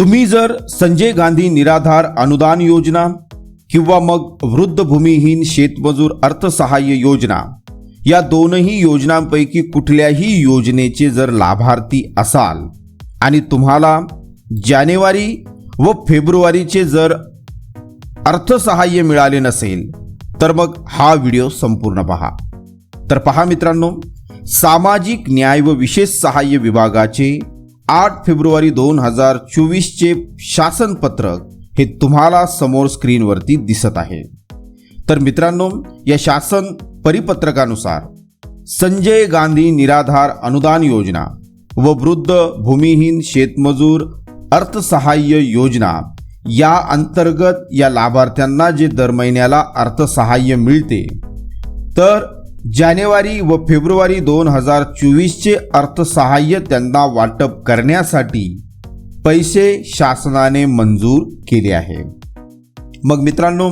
तुम्ही जर संजय गांधी निराधार अनुदान योजना किंवा मग वृद्ध भूमिहीन शेतमजूर अर्थसहाय्य योजना या दोनही योजनांपैकी कुठल्याही योजनेचे जर लाभार्थी असाल आणि तुम्हाला जानेवारी व फेब्रुवारीचे जर अर्थसहाय्य मिळाले नसेल तर मग हा व्हिडिओ संपूर्ण पहा. तर पहा मित्रांनो सामाजिक न्याय व विशेष सहाय्य विभागाचे आठ फेब्रुवारी दोन हजार चोवीसचे शासन पत्रक हे तुम्हाला समोर स्क्रीनवरती दिसत आहे. तर मित्रांनो या शासन परिपत्रकानुसार संजय गांधी निराधार अनुदान योजना व वृद्ध भूमिहीन शेतमजूर अर्थसहाय्य योजना या अंतर्गत या लाभार्थ्यांना जे दर महिन्याला अर्थसहाय्य मिळते तर जानेवारी व फेब्रुवारी दोन हजार चोवीसचे अर्थसहाय्य त्यांना वाटप करण्यासाठी पैसे शासनाने मंजूर केले आहे. मग मित्रांनो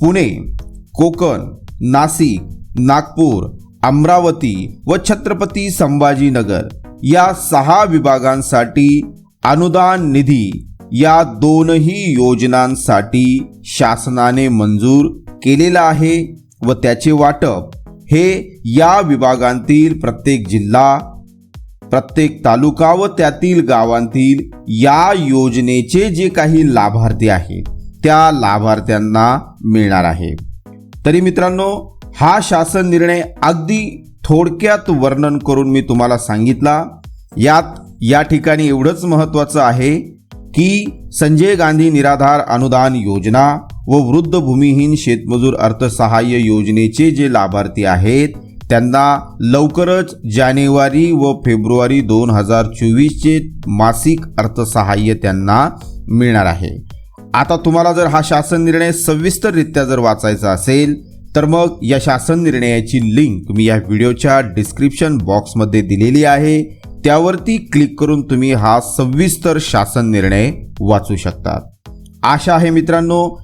पुणे कोकण नाशिक नागपूर अमरावती व छत्रपती संभाजीनगर या सहा विभागांसाठी अनुदान निधी या दोनही योजनांसाठी शासनाने मंजूर केलेला आहे व त्याचे वाटप हे या विभागांतील प्रत्येक जिल्हा प्रत्येक तालुका व त्यातील गावांतील या योजनेचे जे काही लाभार्थी आहेत त्या लाभार्थ्यांना मिळणार आहे. तरी मित्रांनो हा शासन निर्णय अगदी थोडक्यात वर्णन करून मी तुम्हाला सांगितला. यात या ठिकाणी एवढंच महत्त्वाचं आहे की संजय गांधी निराधार अनुदान योजना व वृद्ध भूमिहीन शेतमजूर अर्थसहाय्य योजनेचे जे लाभार्थी आहेत त्यांना लवकरच जानेवारी व फेब्रुवारी दोन हजार चोवीसचे मासिक अर्थसहाय्य त्यांना मिळणार आहे. आता तुम्हाला जर हा शासन निर्णय सविस्तररित्या जर वाचायचा असेल तर मग या शासन निर्णयाची लिंक मी या व्हिडिओच्या डिस्क्रिप्शन बॉक्समध्ये दिलेली आहे. त्यावरती क्लिक करून तुम्ही हा सविस्तर शासन निर्णय वाचू शकतात आशा आहे मित्रांनो